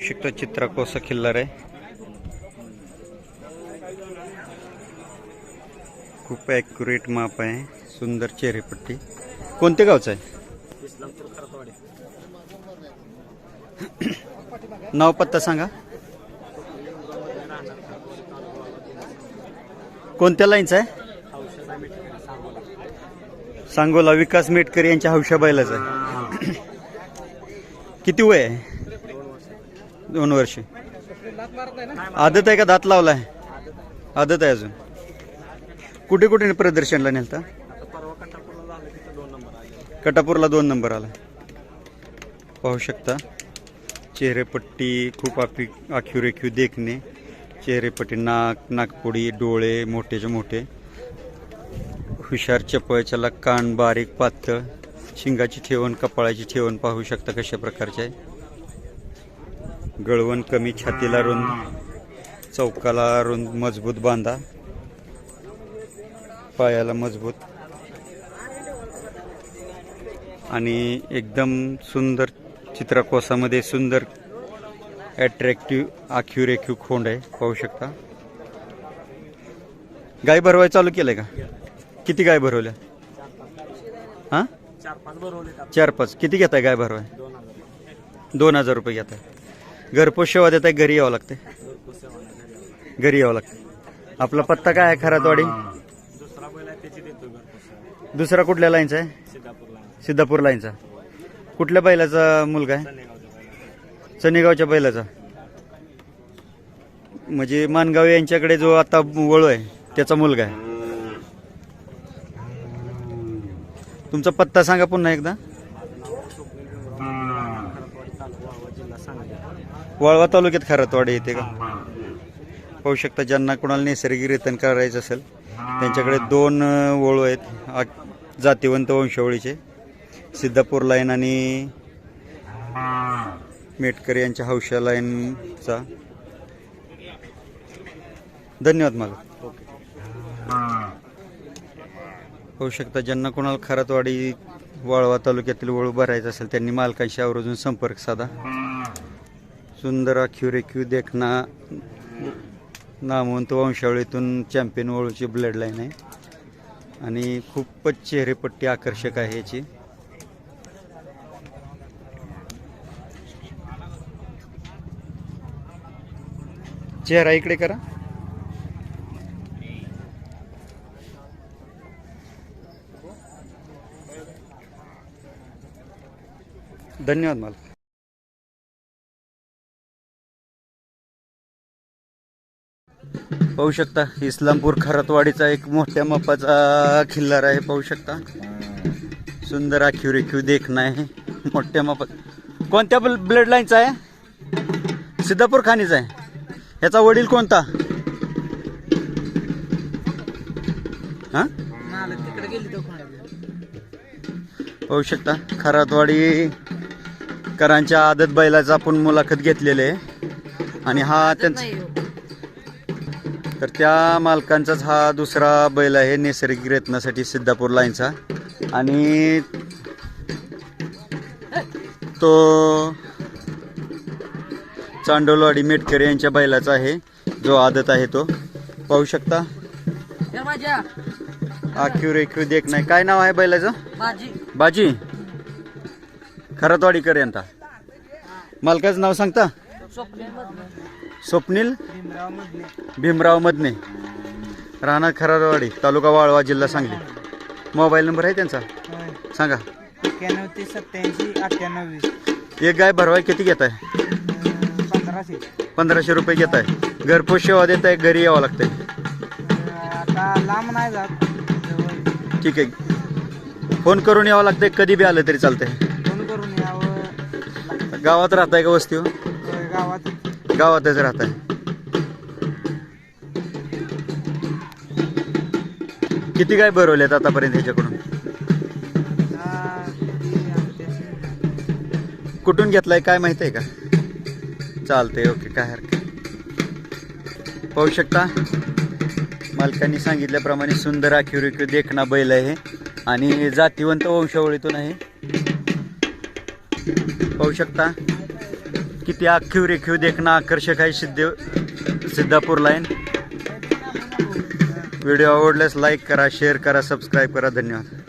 शिकतो चित्रा कोसा खिल्लार। आहे खूप ॲक्युरेट माप आहे सुंदर चेहरेपट्टी. कोणत्या गावचं आहे? नाव पत्ता सांगा. कोणत्या लाईनचा आहे? सांगोला विकास मेटकरी यांच्या हौशा बैलाचा आहे. किती वय आहे? दोन वर्ष. आदत आहे का दात लावलाय? आदत आहे अजून. कुठे कुठे प्रदर्शनला नेलता? कटापूरला दोन नंबर आला. पाहू शकता. चेहरेपट्टी खूप आपी आखीव रेखीव देखणे. चेहरेपट्टी नाक नाकपुडी डोळे मोठेचे मोठे. हुशार चपळ कान बारीक पातळ. शिंगाची ठेवण कपाळाची ठेवण पाहू शकता कशा प्रकारचे आहे. गळवण कमी छातीला रुंद चौकाला रुंद मजबूत बांधा. पायाला मजबूत. आणि एकदम सुंदर चित्रकोसामध्ये सुंदर अट्रॅक्टिव्ह आखीव रेखीव खोंड आहे पाहू शकता. गाय भरवाय चालू केलंय का? किती गाय भरवल्या? हां? चार पाच किती घेताय गाय भरवाय? दोन हजार दोन हजार रुपये घेताय. घरपोच सेवा देताय घरी यावं लागते घरी यावं लागते आपला पत्ता काय आहे खरातवाडी दुसरा बैल आहे त्याची देतो घरपोच दुसरा कुठल्या लाईनचा आहे? सिद्धापूर लाईनचा. कुठल्या बैलाचा मुलगा आहे? चनेगावच्या बैलाचा. म्हणजे मानगाव यांच्याकडे जो आता वळू आहे त्याचा मुलगा आहे. तुमचा पत्ता सांगा पुन्हा एकदा. वाळवा तालुक्यात खरातवाडी येते का? पाहू शकता ज्यांना कोणाला नैसर्गिक रितन करायचं असेल त्यांच्याकडे दोन वळू आहेत. जातीवंत वंशावळीचे. सिद्धापूर लाईन आणि मेटकर यांच्या हौशा लाईनचा. धन्यवाद मला होऊ शकता ज्यांना कोणाला खरातवाडी वाळवा तालुक्यातील वळू भरायचं असेल त्यांनी मालकांशी आवर्जून संपर्क साधा. सुंदर आखीव रेखीव देखना नामवंत वंशावळीतून चॅम्पियन वळूची ब्लड लाईन आहे. आणि खूपच चेहरेपट्टी आकर्षक आहे याची चेहरा इकडे करा. धन्यवाद मला पाहू शकता इस्लामपूर खरतवाडीचा एक मोठ्या मापाचा खिल्लार आहे पाहू शकता. सुंदर आखीव रेखीव देखणं आहे मोठ्या मापात. कोणत्या ब्लड लाईनचा आहे? सिद्धापूर खानीचा आहे. याचा वडील कोणता? हां? तिकडे पाहू शकता खरातवाडी करांच्या आदत बैलाचा आपण मुलाखत घेतलेली आहे. आणि हा त्यांचा तर त्या मालकांचाच हा दुसरा बैल आहे नैसर्गिक रत्नासाठी सिद्धापूर लाईनचा. आणि तो चांडोलवाडी मेटकरी यांच्या बैलाचा आहे जो आदत आहे तो. पाहू शकता? आखीव रेखीव देख नाही. काय नाव आहे बैलाचं? बाजी. खरातवाडीकर यांचा मालकाचं नाव सांगता? स्वप्नील? भीमराव मदने राहणार खरातवाडी तालुका वाळवा जिल्हा सांगली. मोबाईल नंबर आहे त्यांचा? सांगा. एक्क्याण्णव ते सत्याऐंशी अठ्ठ्याण्णव वीस. एक गाय भरवाय किती घेत आहे पंधराशे. पंधराशे रुपये घेत आहे घरपोच सेवा देत आहे घरी यावं लागतंय? आता लांब नाही जात. ठीक आहे. फोन करून यावं लागतंय कधी बी आलं तरी चालतंय. फोन करून यावं. गावात राहताय का वस्ती हो? गावात गावातच आहे किती गाय भरवल्यात आतापर्यंत ह्याच्याकडून? कुठून घेतलाय काय माहीत आहे का? चालतंय ओके काय हरकत पाहू शकता मालकांनी सांगितल्याप्रमाणे सुंदर आखीव रेखीव देखणा बैल आहे. आणि जातीवंत वंशावळीतून आहे. पाहू शकता किती आखीव रेखीव देखणं आकर्षक आहे सिद्ध सिद्धापूर लाईन व्हिडिओ आवडल्यास लाईक करा शेअर करा सबस्क्राईब करा. धन्यवाद.